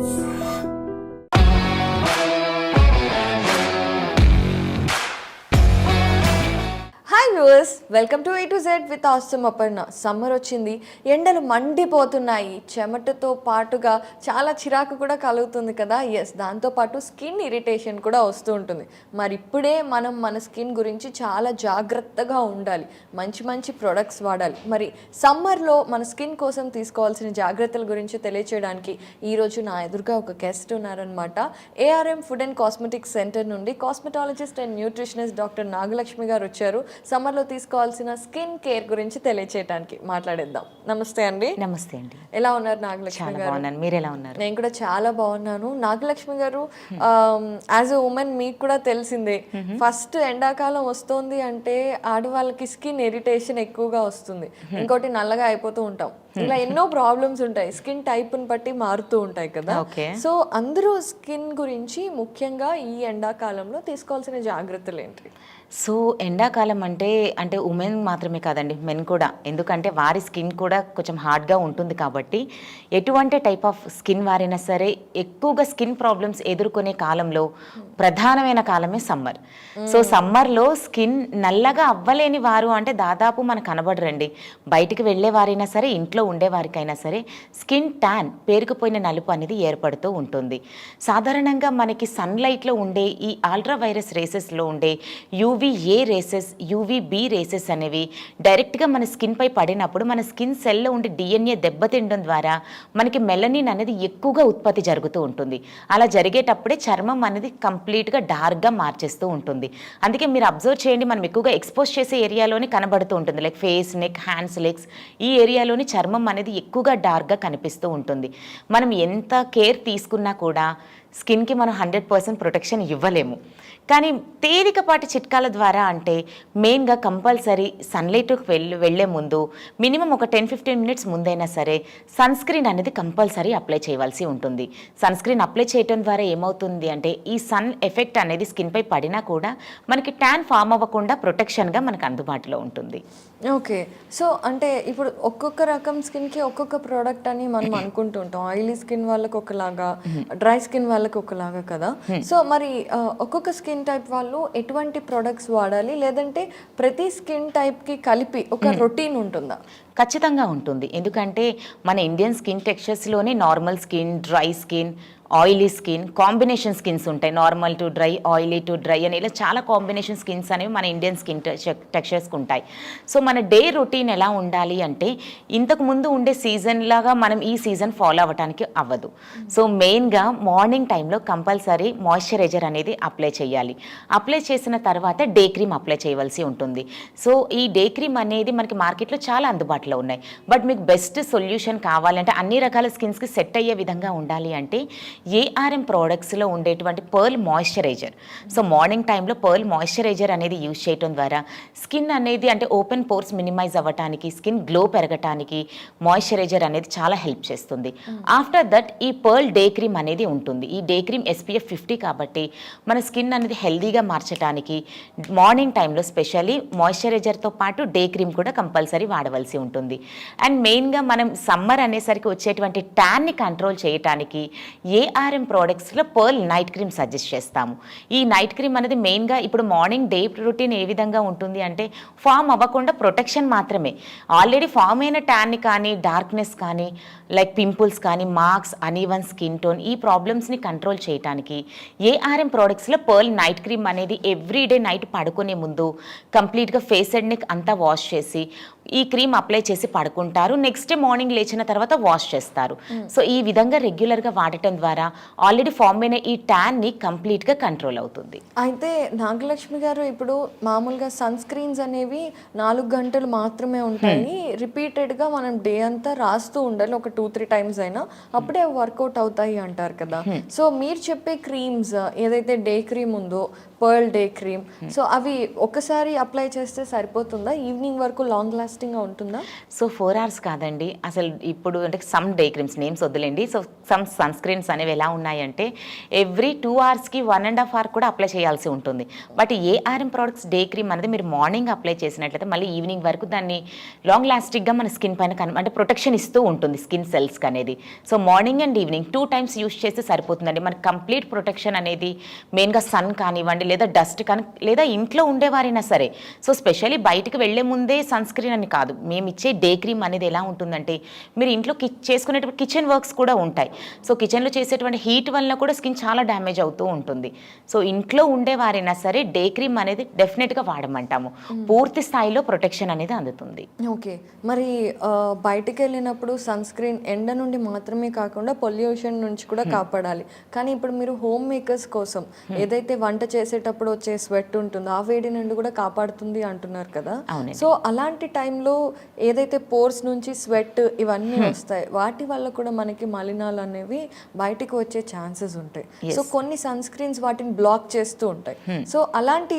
So viewers welcome to A to Z with awesome Aparna. Summer వచ్చింది ఎండలు మండిపోతున్నాయి. చెమటతో పాటుగా చాలా చిరాకు కూడా కలుగుతుంది కదా? ఎస్ దాంతోపాటు స్కిన్ ఇరిటేషన్ కూడా వస్తూ ఉంటుంది. మరి ఇప్పుడే మనం మన స్కిన్ గురించి చాలా జాగ్రత్తగా ఉండాలి. మంచి మంచి ప్రొడక్ట్స్ వాడాలి. మరి సమ్మర్లో మన స్కిన్ కోసం తీసుకోవాల్సిన జాగ్రత్తల గురించి తెలియచేయడానికి ఈరోజు నా ఎదురుగా ఒక గెస్ట్ ఉన్నారనమాట ARM food and cosmetics center నుండి cosmetologist and nutritionist doctor Nagalakshmi గారు వచ్చారు. సమ్మర్లో తీసుకోవాల్సిన స్కిన్ కేర్ గురించి తెలియచేయడానికి మాట్లాడేద్దాం. నమస్తే అండి. నమస్తే అండి. ఎలా ఉన్నారు నాగలక్ష్మి గారు? బాగున్నాను. మీరు ఎలా ఉన్నారు? నేను కూడా చాలా బాగున్నాను. నాగలక్ష్మి గారు యాజ్ ఎ ఉమెన్ మీకు కూడా తెలిసిందే. ఫస్ట్ ఎండాకాలం వస్తుంది అంటే ఆడవాళ్ళకి స్కిన్ ఇరిటేషన్ ఎక్కువగా వస్తుంది. ఇంకోటి నల్లగా అయిపోతూ ఉంటాం. ఇలా ఎన్నో ప్రాబ్లమ్స్ ఉంటాయి. స్కిన్ టైప్ని బట్టి మారుతూ ఉంటాయి కదా. సో అందరూ స్కిన్ గురించి ముఖ్యంగా ఈ ఎండాకాలంలో తీసుకోవాల్సిన జాగ్రత్తలు ఏంటి? సో ఎండాకాలం అంటే అంటే ఉమెన్ మాత్రమే కాదండి మెన్ కూడా. ఎందుకంటే వారి స్కిన్ కూడా కొంచెం హార్డ్గా ఉంటుంది కాబట్టి ఎటువంటి టైప్ ఆఫ్ స్కిన్ వారైనా సరే ఎక్కువగా స్కిన్ ప్రాబ్లమ్స్ ఎదుర్కొనే కాలంలో ప్రధానమైన కాలమే సమ్మర్ సో సమ్మర్లో స్కిన్ నల్లగా అవ్వలేని వారు అంటే దాదాపు మనకు కనబడరండి. బయటికి వెళ్ళే వారైనా సరే ఇంట్లో ఉండేవారికైనా సరే స్కిన్ ట్యాన్ పేరుకుపోయిన నలుపు అనేది ఏర్పడుతూ ఉంటుంది. సాధారణంగా మనకి సన్లైట్లో ఉండే ఈ ఆల్ట్రా వైరస్ రేసెస్లో ఉండే యూవీఏ రేసెస్ యూవీబీ రేసెస్ అనేవి డైరెక్ట్గా మన స్కిన్పై పడినప్పుడు మన స్కిన్ సెల్లో ఉండే డిఎన్ఏ దెబ్బతిండడం ద్వారా మనకి మెలనిన్ అనేది ఎక్కువగా ఉత్పత్తి జరుగుతూ ఉంటుంది. అలా జరిగేటప్పుడే చర్మం అనేది కంప్లీట్గా డార్క్గా మార్చేస్తూ ఉంటుంది. అందుకే మీరు అబ్జర్వ్ చేయండి మనం ఎక్కువగా ఎక్స్పోజ్ చేసే ఏరియాలోనే కనబడుతూ ఉంటుంది. Like face neck hands legs ఈ ఏరియాలోని చర్మం అనేది ఎక్కువగా డార్క్గా కనిపిస్తూ ఉంటుంది. మనం ఎంత కేర్ తీసుకున్నా కూడా స్కిన్కి మనం హండ్రెడ్ పర్సెంట్ ప్రొటెక్షన్ ఇవ్వలేము. కానీ తేలికపాటి చిట్కాల ద్వారా అంటే మెయిన్గా కంపల్సరీ సన్లైట్కి వెళ్ళి వెళ్ళే ముందు మినిమం ఒక టెన్ ఫిఫ్టీన్ మినిట్స్ ముందైనా సరే సన్ స్క్రీన్ అనేది కంపల్సరీ అప్లై చేయవలసి ఉంటుంది. సన్ స్క్రీన్ అప్లై చేయడం ద్వారా ఏమవుతుంది అంటే ఈ సన్ ఎఫెక్ట్ అనేది స్కిన్పై పడినా కూడా మనకి ట్యాన్ ఫామ్ అవ్వకుండా ప్రొటెక్షన్గా మనకు అందుబాటులో ఉంటుంది. ఓకే. సో అంటే ఇప్పుడు ఒక్కొక్క రకం స్కిన్కి ఒక్కొక్క ప్రోడక్ట్ అని మనం అనుకుంటుంటాం ఆయిలీ స్కిన్ వాళ్ళకి ఒకలాగా డ్రై స్కిన్ వాళ్ళకి ఒకలాగా కదా? సో మరి ఒక్కొక్క స్కిన్ టైప్ వాళ్ళు ఎటువంటి ప్రొడక్ట్స్ వాడాలి? లేదంటే ప్రతి స్కిన్ టైప్కి కలిపి ఒక రొటీన్ ఉంటుందా? ఖచ్చితంగా ఉంటుంది. ఎందుకంటే మన Indian skin టెక్స్చర్స్లోనే normal skin dry skin oily skin combination skins ఉంటాయి. Normal to dry oily to dry అని. ఇలా చాలా కాంబినేషన్ స్కిన్స్ అనేవి మన ఇండియన్ స్కిన్ టెక్స్చర్స్కి ఉంటాయి. సో మన డే రొటీన్ ఎలా ఉండాలి అంటే ఇంతకు ముందు ఉండే సీజన్ లాగా మనం ఈ సీజన్ ఫాలో అవ్వడానికి అవ్వదు. సో మెయిన్గా మార్నింగ్ టైంలో కంపల్సరీ మాయిశ్చరైజర్ అనేది అప్లై చేయాలి. అప్లై చేసిన తర్వాత డే క్రీమ్ అప్లై చేయవలసి ఉంటుంది. సో ఈ డే క్రీమ్ అనేది మనకి మార్కెట్లో చాలా అందుబాటులో ఉన్నాయి. బట్ మీకు బెస్ట్ సొల్యూషన్ కావాలంటే అన్ని రకాల స్కిన్స్కి సెట్ అయ్యే విధంగా ఉండాలి అంటే ఏఆర్ఎం ప్రోడక్ట్స్లో ఉండేటువంటి పర్ల్ మాయిశ్చరైజర్ సో మార్నింగ్ టైంలో పర్ల్ మాయిశ్చరైజర్ అనేది యూజ్ చేయడం ద్వారా స్కిన్ అనేది అంటే ఓపెన్ పోర్స్ మినిమైజ్ అవ్వటానికి స్కిన్ గ్లో పెరగటానికి మాయిశ్చరైజర్ అనేది చాలా హెల్ప్ చేస్తుంది. ఆఫ్టర్ దట్ ఈ పర్ల్ డే క్రీమ్ అనేది ఉంటుంది. ఈ డే క్రీమ్ ఎస్పీఎఫ్ ఫిఫ్టీ కాబట్టి మన స్కిన్ అనేది హెల్దీగా మార్చడానికి మార్నింగ్ టైంలో స్పెషల్లీ మాయిశ్చరైజర్తో పాటు డే క్రీమ్ కూడా కంపల్సరీ వాడవలసి ఉంటుంది. అండ్ మెయిన్గా మనం సమ్మర్ అనేసరికి వచ్చేటువంటి ట్యాన్ని కంట్రోల్ చేయడానికి ఏఆర్ఎం ప్రోడక్ట్స్లో పర్ల్ నైట్ క్రీమ్ సజెస్ట్ చేస్తాము. ఈ నైట్ క్రీమ్ అనేది మెయిన్గా ఇప్పుడు మార్నింగ్ డే రొటీన్ ఏ విధంగా ఉంటుంది అంటే ఫామ్ అవ్వకుండా ప్రొటెక్షన్ మాత్రమే. ఆల్రెడీ ఫామ్ అయిన ట్యాన్ని కానీ డార్క్నెస్ కానీ లైక్ పింపుల్స్ కానీ మార్క్స్ అనీవన్ స్కిన్ టోన్ ఈ ప్రాబ్లమ్స్ని కంట్రోల్ చేయడానికి ఏఆర్ఎం ప్రోడక్ట్స్లో పర్ల్ నైట్ క్రీమ్ అనేది ఎవ్రీడే నైట్ పడుకునే ముందు కంప్లీట్గా ఫేస్ అండ్ నెక్ అంతా వాష్ చేసి ఈ క్రీమ్ అప్లై చేసి పడుకుంటారు. నెక్స్ట్ డే మార్నింగ్ లేచిన తర్వాత వాష్ చేస్తారు. సో ఈ విధంగా రెగ్యులర్గా వాడటం ద్వారా ఆల్రెడీ ఫామ్ అయిన ఈ ట్యాన్ని కంప్లీట్గా కంట్రోల్ అవుతుంది. అయితే నాగలక్ష్మి గారు ఇప్పుడు మామూలుగా సన్ స్క్రీన్స్ అనేవి నాలుగు గంటలు మాత్రమే ఉంటాయి. రిపీటెడ్గా మనం డే అంతా రాస్తూ ఉండాలి. ఒక టూ త్రీ టైమ్స్ అయినా అప్పుడే వర్కౌట్ అవుతాయి అంటారు కదా. సో మీరు చెప్పే క్రీమ్స్ ఏదైతే డే క్రీమ్ ఉందో పర్ల్ డే క్రీమ్ సో అవి ఒకసారి అప్లై చేస్తే సరిపోతుందా? ఈవినింగ్ వరకు లాంగ్ లాస్టింగ్గా ఉంటుందా? సో ఫోర్ అవర్స్ కాదండి. అసలు ఇప్పుడు అంటే సమ్ డే క్రీమ్స్ నేమ్స్ వద్దులేండి. సో సమ్ సన్ స్క్రీన్స్ అనేవి ఎలా ఉన్నాయంటే ఎవ్రీ టూ అవర్స్కి వన్ అండ్ హాఫ్ అవర్ కూడా అప్లై చేయాల్సి ఉంటుంది. But ARM products day cream అనేది మీరు మార్నింగ్ అప్లై చేసినట్లయితే మళ్ళీ ఈవినింగ్ వరకు దాన్ని లాంగ్ లాస్టిక్గా మన స్కిన్ పైన కన్ అంటే ప్రొటెక్షన్ ఇస్తూ ఉంటుంది స్కిన్ సెల్స్కి అనేది. So morning and evening two times use చేస్తే సరిపోతుందండి. మనకి కంప్లీట్ ప్రొటెక్షన్ అనేది మెయిన్గా సన్ కానివ్వండి లేదా డస్ట్ కానీ లేదా ఇంట్లో ఉండేవారైనా సరే. సో స్పెషల్లీ బయటకు వెళ్ళే ముందే సన్ స్క్రీన్ అని కాదు. మేము ఇచ్చే డే క్రీమ్ అనేది ఎలా ఉంటుందంటే మీరు ఇంట్లో కి చేసుకునేటువంటి కిచెన్ వర్క్స్ కూడా ఉంటాయి. సో కిచెన్లో చేసేటువంటి హీట్ వల్ల కూడా స్కిన్ చాలా డ్యామేజ్ అవుతూ ఉంటుంది. సో ఇంట్లో ఉండేవారైనా సరే డే క్రీమ్ అనేది డెఫినెట్గా వాడమంటాము. పూర్తి స్థాయిలో ప్రొటెక్షన్ అనేది అందుతుంది. ఓకే. మరి బయటికి వెళ్ళినప్పుడు సన్ స్క్రీన్ ఎండ నుండి మాత్రమే కాకుండా పొల్యూషన్ నుంచి కూడా కాపాడాలి. కానీ ఇప్పుడు మీరు హోమ్ మేకర్స్ కోసం ఏదైతే వంట చేసేటప్పుడు వచ్చే స్వెట్ ఉంటుందో ఆ వేడి నుండి కూడా కాపాడుతుంది అంటున్నారు కదా. సో అలాంటి టైంలో ఏదైతే పోర్స్ నుంచి స్వెట్ ఇవన్నీ వస్తాయి వాటి వల్ల కూడా మనకి మలినాలు అనేవి బయటికి వచ్చే ఛాన్సెస్ ఉంటాయి. సో కొన్ని సన్ స్క్రీన్స్ వాటిని బ్లాక్ చేస్తూ ఉంటాయి. సో అలాంటి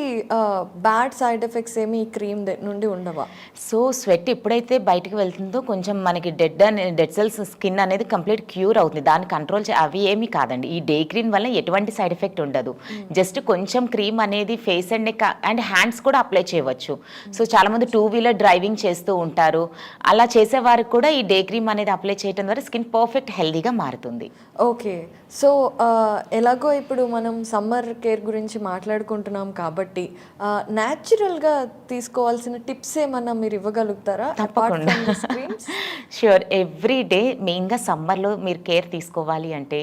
బ్యాడ్ సైడ్ ఎఫెక్ట్స్ ఏమి ఈ క్రీమ్ నుండి ఉండవా? సో స్వెట్ ఎప్పుడైతే బయటకు వెళ్తుందో కొంచెం మనకి డెడ్ అనే డెడ్ సెల్స్ స్కిన్ అనేది కంప్లీట్ క్యూర్ అవుతుంది. దాన్ని కంట్రోల్ అవి ఏమీ కాదండి. ఈ డే క్రీమ్ వల్ల ఎటువంటి సైడ్ ఎఫెక్ట్ ఉండదు. జస్ట్ కొంచెం క్రీమ్ అనేది face and neck and hands కూడా అప్లై చేయవచ్చు. సో చాలామంది టూ వీలర్ డ్రైవింగ్ చేస్తూ ఉంటారు. అలా చేసేవారికి కూడా ఈ డే క్రీమ్ అనేది అప్లై చేయడం ద్వారా స్కిన్ పర్ఫెక్ట్ హెల్దీగా మారుతుంది. ఓకే. సో ఎలాగో ఇప్పుడు మనం సమ్మర్ కేర్ గురించి మాట్లాడుకుంటున్నాం కాబట్టి న్యాచురల్గా తీసుకోవాల్సిన టిప్స్ ఏమన్నా మీరు ఇవ్వగలుగుతారా? తప్పకుండా. ష్యూర్ ఎవ్రీ డే మెయిన్గా సమ్మర్లో మీరు కేర్ తీసుకోవాలి అంటే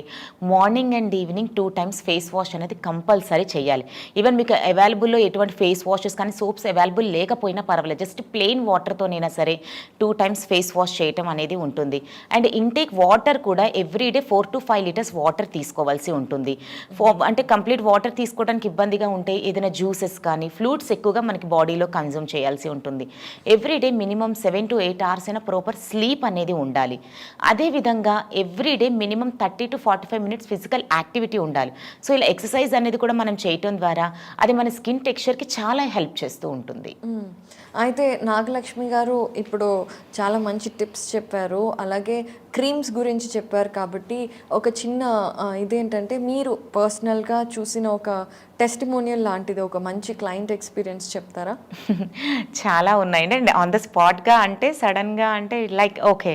morning and evening two times face wash అనేది కంపల్సరీ చేయాలి. ఈవెన్ మీకు అవైలబుల్లో ఎటువంటి ఫేస్ వాషెస్ కానీ సోప్స్ అవైలబుల్ లేకపోయినా పర్వాలేదు. జస్ట్ ప్లెయిన్ వాటర్తోనైనా సరే టూ టైమ్స్ ఫేస్ వాష్ చేయటం అనేది ఉంటుంది. అండ్ ఇంటేక్ వాటర్ కూడా every day four to five litres water water తీసుకోవాల్సి ఉంటుంది. అంటే కంప్లీట్ వాటర్ తీసుకోవడానికి ఇబ్బందిగా ఉంటే ఏదైనా జ్యూసెస్ కానీ ఫ్లూట్స్ ఎక్కువగా మనకి బాడీలో కన్జ్యూమ్ చేయాల్సి ఉంటుంది. Every day minimum seven to eight hours అయినా ప్రాపర్ స్లీప్ అనేది ఉండాలి. అదేవిధంగా every day minimum thirty to forty five minutes physical activity ఉండాలి. సో ఇలా ఎక్సర్సైజ్ అనేది కూడా మనం చేయటం ద్వారా అది మన స్కిన్ టెక్స్చర్కి చాలా హెల్ప్ చేస్తూ ఉంటుంది. అయితే నాగలక్ష్మి గారు ఇప్పుడు చాలా మంచి టిప్స్ చెప్పారు. అలాగే క్రీమ్స్ గురించి చెప్పారు కాబట్టి ఒక చిన్న ఇదేంటంటే మీరు పర్సనల్గా చూసిన ఒక టెస్టిమోనియల్ లాంటిది ఒక మంచి క్లయింట్ ఎక్స్పీరియన్స్ చెప్తారా? చాలా ఉన్నాయండి. అండ్ ఆన్ ద స్పాట్గా అంటే సడన్గా అంటే లైక్ ఓకే.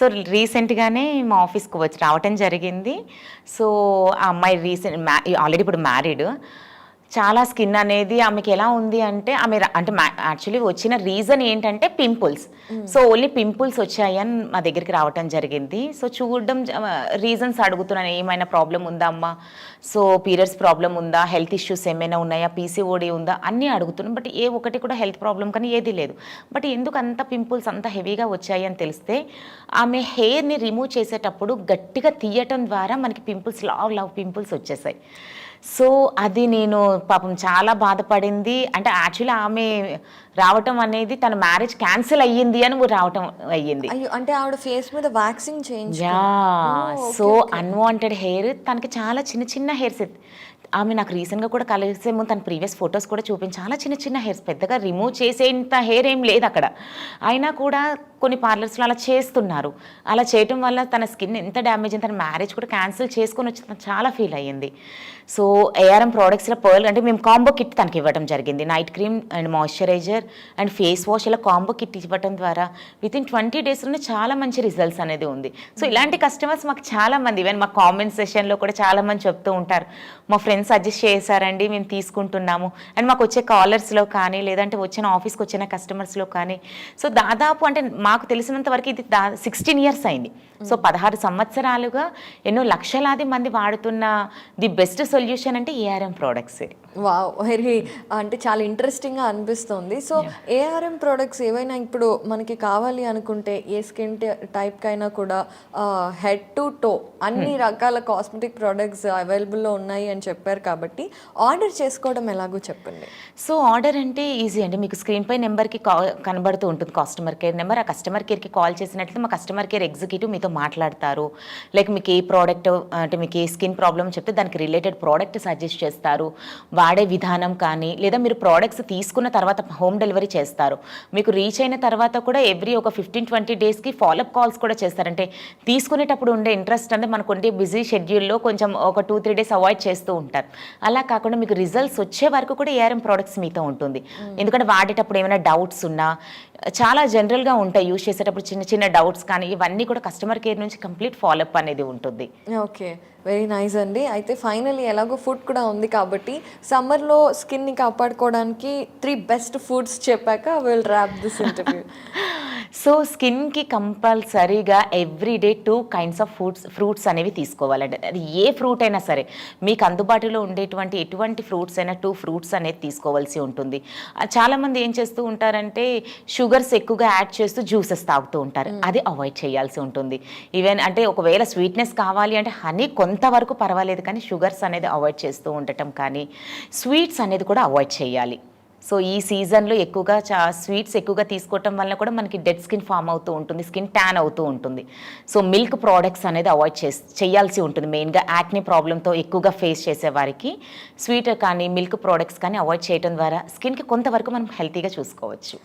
సో రీసెంట్గానే మా ఆఫీస్కి వచ్చి రావటం జరిగింది. సో ఆ అమ్మాయి రీసెంట్ మ్యా ఆల్రెడీ ఇప్పుడు మ్యారీడ్. చాలా స్కిన్ అనేది ఆమెకి ఎలా ఉంది అంటే ఆమె అంటే యాక్చువల్లీ వచ్చిన రీజన్ ఏంటంటే పింపుల్స్. సో ఓన్లీ పింపుల్స్ వచ్చాయని మా దగ్గరికి రావటం జరిగింది. సో చూడడం రీజన్స్ అడుగుతున్నాను. ఏమైనా ప్రాబ్లం ఉందా అమ్మా? సో పీరియడ్స్ ప్రాబ్లం ఉందా? హెల్త్ ఇష్యూస్ ఏమైనా ఉన్నాయా? పీసీఓడి ఉందా? అన్నీ అడుగుతున్నాం బట్ ఏ ఒకటి కూడా హెల్త్ ప్రాబ్లం కానీ ఏది లేదు. బట్ ఎందుకు అంత పింపుల్స్ అంత హెవీగా వచ్చాయి అని తెలిస్తే ఆమె హెయిర్ని రిమూవ్ చేసేటప్పుడు గట్టిగా తీయటం ద్వారా మనకి పింపుల్స్ లావ్ లావ్ పింపుల్స్ వచ్చేసాయి. సో అది నేను పాపం చాలా బాధపడింది. అంటే యాక్చువల్లీ ఆమె రావటం అనేది తన మ్యారేజ్ క్యాన్సిల్ అయ్యింది అని రావటం అయ్యింది. అయ్యో అంటే ఆవిడ ఫేస్ మీద వ్యాక్సింగ్ చేయించు యా సో అన్వాంటెడ్ హెయిర్ తనకి చాలా చిన్న చిన్న హెయిర్స్ ఆమె నాకు రీసెంట్గా కూడా కలిసే ముందు తన ప్రీవియస్ ఫొటోస్ కూడా చూపించి చాలా చిన్న చిన్న హెయిర్స్ పెద్దగా రిమూవ్ చేసేంత హెయిర్ ఏం లేదు అక్కడ. అయినా కూడా కొన్ని పార్లర్స్లో అలా చేస్తున్నారు. అలా చేయటం వల్ల తన స్కిన్ ఎంత డ్యామేజ్ అయింది తన మ్యారేజ్ కూడా క్యాన్సిల్ చేసుకొని వచ్చి తను చాలా ఫీల్ అయ్యింది. సో ఏఆర్ఎం ప్రోడక్ట్స్లో పర్ల్ అంటే మేము కాంబో కిట్ తనకి ఇవ్వడం జరిగింది. Night cream and moisturiser and face wash ఇలా కాంబో కిట్ ఇవ్వడం ద్వారా విత్ ఇన్ ట్వంటీ డేస్లోనే చాలా మంచి రిజల్ట్స్ అనేది ఉంది. సో ఇలాంటి కస్టమర్స్ మాకు చాలా మంది ఈవెన్ మా కామెంట్ సెషన్లో కూడా చాలా మంది చెప్తూ ఉంటారు. మా ఫ్రెండ్స్ సజెస్ట్ చేశారండి? మేము తీసుకుంటున్నాము. అండ్ మాకు వచ్చే కాలర్స్లో కానీ లేదంటే వచ్చిన ఆఫీస్కి వచ్చిన కస్టమర్స్లో కానీ. సో దాదాపు అంటే మాకు తెలిసినంత వరకు ఇది దా సిక్స్టీన్ ఇయర్స్ అయింది. సో పదహారు సంవత్సరాలుగా ఎన్నో లక్షలాది మంది వాడుతున్న ది బెస్ట్ సొల్యూషన్ అంటే ఏఆర్ఎం ప్రోడక్ట్సే వావ్ వెరీ అంటే చాలా ఇంట్రెస్టింగ్గా అనిపిస్తుంది. సో ఏఆర్ఎం ప్రోడక్ట్స్ ఏవైనా ఇప్పుడు మనకి కావాలి అనుకుంటే ఏ స్కిన్ టైప్కి అయినా కూడా హెడ్ టు టో అన్ని రకాల కాస్మెటిక్ ప్రోడక్ట్స్ అవైలబుల్లో ఉన్నాయి అని చెప్పారు చెప్పారు కాబట్టి ఆర్డర్ చేసుకోవడం ఎలాగో చెప్పండి. సో ఆర్డర్ అంటే ఈజీ అండి. మీకు స్క్రీన్ పై నెంబర్కి కా కనబడుతూ ఉంటుంది కస్టమర్ కేర్ నెంబర్. ఆ కస్టమర్ కేర్కి కాల్ చేసినట్లయితే మా కస్టమర్ కేర్ ఎగ్జిక్యూటివ్ మీతో మాట్లాడతారు. లైక్ మీకు ఏ ప్రోడక్ట్ అంటే మీకు ఏ స్కిన్ ప్రాబ్లమ్ చెప్తే దానికి రిలేటెడ్ ప్రోడక్ట్ సజెస్ట్ చేస్తారు. వాడే విధానం కానీ లేదా మీరు ప్రోడక్ట్స్ తీసుకున్న తర్వాత హోమ్ డెలివరీ చేస్తారు. మీకు రీచ్ అయిన తర్వాత కూడా ఎవ్రీ ఒక ఫిఫ్టీన్ ట్వంటీ డేస్కి ఫాలోఅప్ కాల్స్ కూడా చేస్తారంటే తీసుకునేటప్పుడు ఉండే ఇంట్రెస్ట్ అంటే మనకు ఉండే బిజీ షెడ్యూల్లో కొంచెం ఒక టూ త్రీ డేస్ అవాయిడ్ చేస్తూ ఉంటారు. అలా కాకుండా మీకు రిజల్ట్స్ వచ్చే వరకు కూడా ఏఆర్ఎం ప్రోడక్ట్స్ మీతో ఉంటుంది. ఎందుకంటే వాడేటప్పుడు ఏమైనా డౌట్స్ ఉన్నా చాలా జనరల్గా ఉంటాయి. యూజ్ చేసేటప్పుడు చిన్న చిన్న డౌట్స్ కానీ ఇవన్నీ కూడా కస్టమర్ కేర్ నుంచి కంప్లీట్ ఫాలోఅప్ అనేది ఉంటుంది. ఓకే. వెరీ నైస్ అండి. అయితే ఫైనల్లీ ఎలాగో ఫుడ్ కూడా ఉంది కాబట్టి సమ్మర్లో స్కిన్ని కాపాడుకోవడానికి త్రీ బెస్ట్ ఫుడ్స్ చెప్పాక will wrap this interview so స్కిన్కి కంపల్సరీగా everyday two kinds of fruits fruits అనేవి తీసుకోవాలండి. అది ఏ ఫ్రూట్ అయినా సరే మీకు అందుబాటులో ఉండేటువంటి ఎటువంటి ఫ్రూట్స్ అయినా టూ ఫ్రూట్స్ అనేది తీసుకోవాల్సి ఉంటుంది. చాలామంది ఏం చేస్తూ ఉంటారంటే షుగర్స్ ఎక్కువగా యాడ్ చేస్తూ జ్యూసెస్ తాగుతూ ఉంటారు. అది అవాయిడ్ చేయాల్సి ఉంటుంది. ఈవెన్ అంటే ఒకవేళ స్వీట్నెస్ కావాలి అంటే హనీ కొంతవరకు పర్వాలేదు కానీ షుగర్స్ అనేది అవాయిడ్ చేస్తూ ఉండటం కానీ స్వీట్స్ అనేది కూడా అవాయిడ్ చేయాలి. సో ఈ సీజన్లో ఎక్కువగా చా స్వీట్స్ ఎక్కువగా తీసుకోవటం వల్ల కూడా మనకి డెడ్ స్కిన్ ఫామ్ అవుతూ ఉంటుంది స్కిన్ ట్యాన్ అవుతూ ఉంటుంది. సో మిల్క్ ప్రోడక్ట్స్ అనేది అవాయిడ్ చే చేయాల్సి ఉంటుంది. మెయిన్గా యాక్ని ప్రాబ్లంతో ఎక్కువగా ఫేస్ చేసే వారికి స్వీట్ కానీ మిల్క్ ప్రోడక్ట్స్ కానీ అవాయిడ్ చేయడం ద్వారా స్కిన్కి కొంతవరకు మనం హెల్తీగా చూసుకోవచ్చు.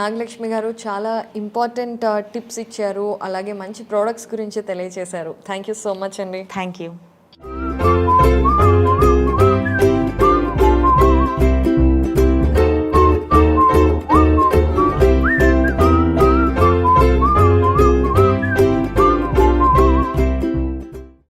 నాగలక్ష్మి గారు చాలా ఇంపార్టెంట్ uh, టిప్స్ ఇచ్చారు. అలాగే మంచి ప్రోడక్ట్స్ గురించి తెలియజేశారు థ్యాంక్ యూ సో మచ్ అండి. Thank you